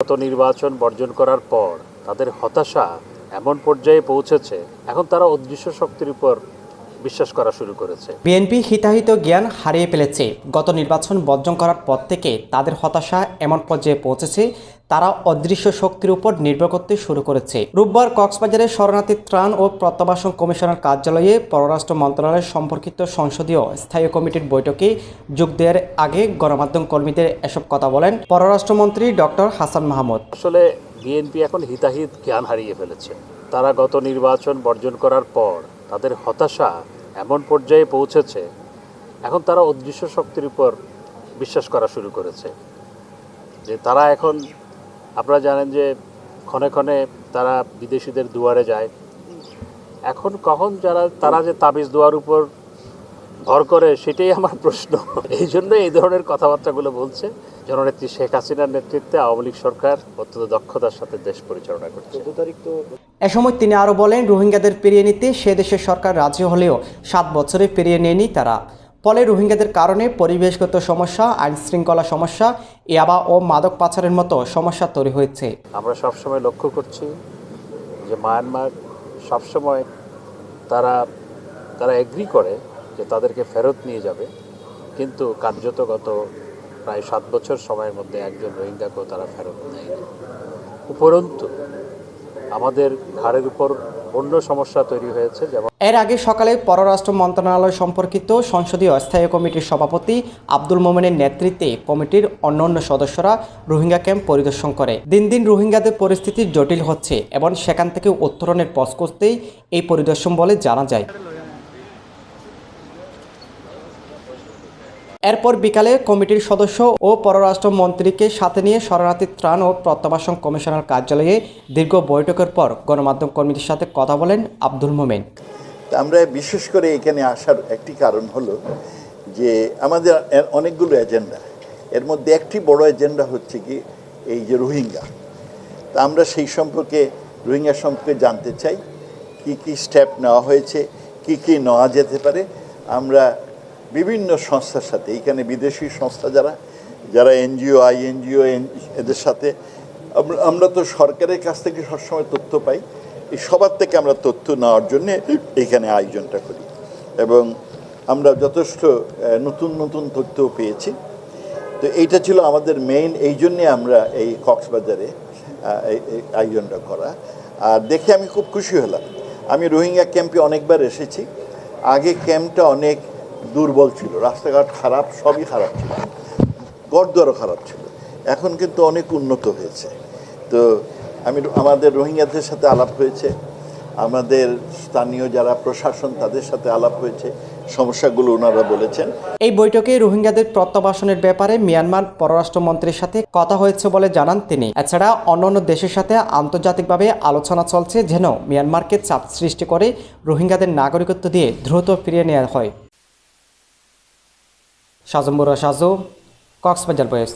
গত নির্বাচন বর্জন করার পর তাদের হতাশা এমন পর্যায়ে পৌঁছেছে, এখন তারা অদৃশ্য শক্তির উপর বিশ্বাস করা শুরু করেছে। বিএনপি হিতাহিত জ্ঞান হারিয়ে ফেলেছে। গত নির্বাচন বর্জন করার পর থেকে তাদের হতাশা এমন পর্যায়ে পৌঁছেছে তারা অদৃশ্য শক্তির উপর নির্ভর করতে শুরু করেছে। রোববার কক্সবাজারে শরণার্থী ত্রাণ ও প্রত্যাবাসন কমিশনার কার্যালয়ে পররাষ্ট্র মন্ত্রণালয় সম্পর্কিত সংসদীয় স্থায়ী কমিটির বৈঠকে যোগ দেওয়ার আগে গণমাধ্যম কর্মীদের এসব কথা বলেন পররাষ্ট্রমন্ত্রী ডক্টর হাসান মাহমুদ। আসলে বিএনপি এখন হিতাহিত জ্ঞান হারিয়ে ফেলেছে। তারা গত নির্বাচন বর্জন করার পর তাদের হতাশা এমন পর্যায়ে পৌঁছেছে, এখন তারা অদৃশ্য শক্তির উপর বিশ্বাস করা শুরু করেছে। যে তারা এখন, আপনারা জানেন যে ক্ষণে ক্ষণে তারা বিদেশিদের দুয়ারে যায়। এখন কখন যারা, তারা যে তাবিজ দোয়ার উপর ভর করে সেটাই আমার প্রশ্ন। এই জন্য এই ধরনের কথাবার্তাগুলো বলছে। জননেত্রী শেখ হাসিনার নেতৃত্বে আওয়ামী লীগ সরকার অত্যন্ত দক্ষতার সাথে দেশ পরিচালনা করছে। এ সময় তিনি আরও বলেন রোহিঙ্গাদের পেরিয়ে নিতে সে দেশের সরকার রাজি হলেও সাত বছরে পেরিয়ে নেয়নি তারা। ফলে রোহিঙ্গাদের কারণে পরিবেশগত সমস্যা আইন শৃঙ্খলা সমস্যা ইয়াবা ও মাদক পাচারের মতো সমস্যা তৈরি হয়েছে। আমরা সবসময় লক্ষ্য করছি যে মায়ানমার সবসময় তারা তারা এগ্রি করে যে তাদেরকে ফেরত নিয়ে যাবে। কিন্তু কার্যত গত প্রায় সাত বছর সময়ের মধ্যে একজন রোহিঙ্গাকেও তারা ফেরত নেয়নি। উপরন্তু, আমাদের ঘাড়ের উপর অন্য সমস্যা তৈরি হয়েছে, যেমন এর আগে সকালে পররাষ্ট্র মন্ত্রণালয় সম্পর্কিত সংসদীয় স্থায়ী কমিটির সভাপতি আব্দুল মোমেনের নেতৃত্বে কমিটির অন্যান্য সদস্যরা রোহিঙ্গা ক্যাম্প পরিদর্শন করে। দিন দিন রোহিঙ্গাদের পরিস্থিতি জটিল হচ্ছে এবং সেখান থেকে উত্তরণের পথ করতেই এই পরিদর্শন বলে জানা যায়। এরপর বিকালে কমিটির সদস্য ও পররাষ্ট্র মন্ত্রীকে সাথে নিয়ে শরণার্থী ত্রাণ ও প্রত্যাবাসন কমিশনার কার্যালয়ে দীর্ঘ বৈঠকের পর গণমাধ্যম কর্মীদের সাথে কথা বলেন আব্দুল মোমেন। আমরা বিশেষ করে এখানে আসার একটি কারণ হলো যে আমাদের অনেকগুলো এজেন্ডা। এর মধ্যে একটি বড় এজেন্ডা হচ্ছে কি এই যে রোহিঙ্গা। তা আমরা সেই সম্পর্কে রোহিঙ্গা সম্পর্কে জানতে চাই, কি কি স্টেপ নেওয়া হয়েছে, কি কি নেওয়া যেতে পারে। আমরা বিভিন্ন সংস্থার সাথে, এইখানে বিদেশি সংস্থা যারা যারা এনজিও আই আইএনজিও এদের সাথে, আমরা- তো সরকারের কাছ থেকে সবসময় তথ্য পাই, এই সবার থেকে আমরা তথ্য নেওয়ার জন্যে এখানে আয়োজনটা করি। এবং আমরা যথেষ্ট নতুন নতুন তথ্য পেয়েছি। তো এইটা ছিল আমাদের মেইন এই জন্যে আমরা এই কক্সবাজারে আয়োজনটা করা। আর দেখে আমি খুব খুশি হলাম। আমি রোহিঙ্গা ক্যাম্পে অনেকবার এসেছি। আগে ক্যাম্পটা অনেক দুর্বল ছিল, রাস্তাঘাট খারাপ, সবই খারাপ ছিল। গড়দুয়ারও খারাপ ছিল। এখন কিন্তু অনেক উন্নত হয়েছে। তো আমি আমাদের রোহিঙ্গাদের সাথে আলাপ হয়েছে। আমাদের স্থানীয় যারা প্রশাসন, তাদের সাথে আলাপ হয়েছে। সমস্যাগুলো ওনারা বলেছেন। এই বৈঠকে রোহিঙ্গাদের প্রত্যাবাসনের ব্যাপারে মিয়ানমার পররাষ্ট্রমন্ত্রীর সাথে কথা হয়েছে বলে জানান তিনি। এছাড়া অন্যান্য দেশের সাথে আন্তর্জাতিকভাবে আলোচনা চলছে যেন মিয়ানমারকে চাপ সৃষ্টি করে রোহিঙ্গাদের নাগরিকত্ব দিয়ে দ্রুত ফিরিয়ে নেওয়া হয়। সাজম্বুরা সাজু কক্সবাজার বয়েস।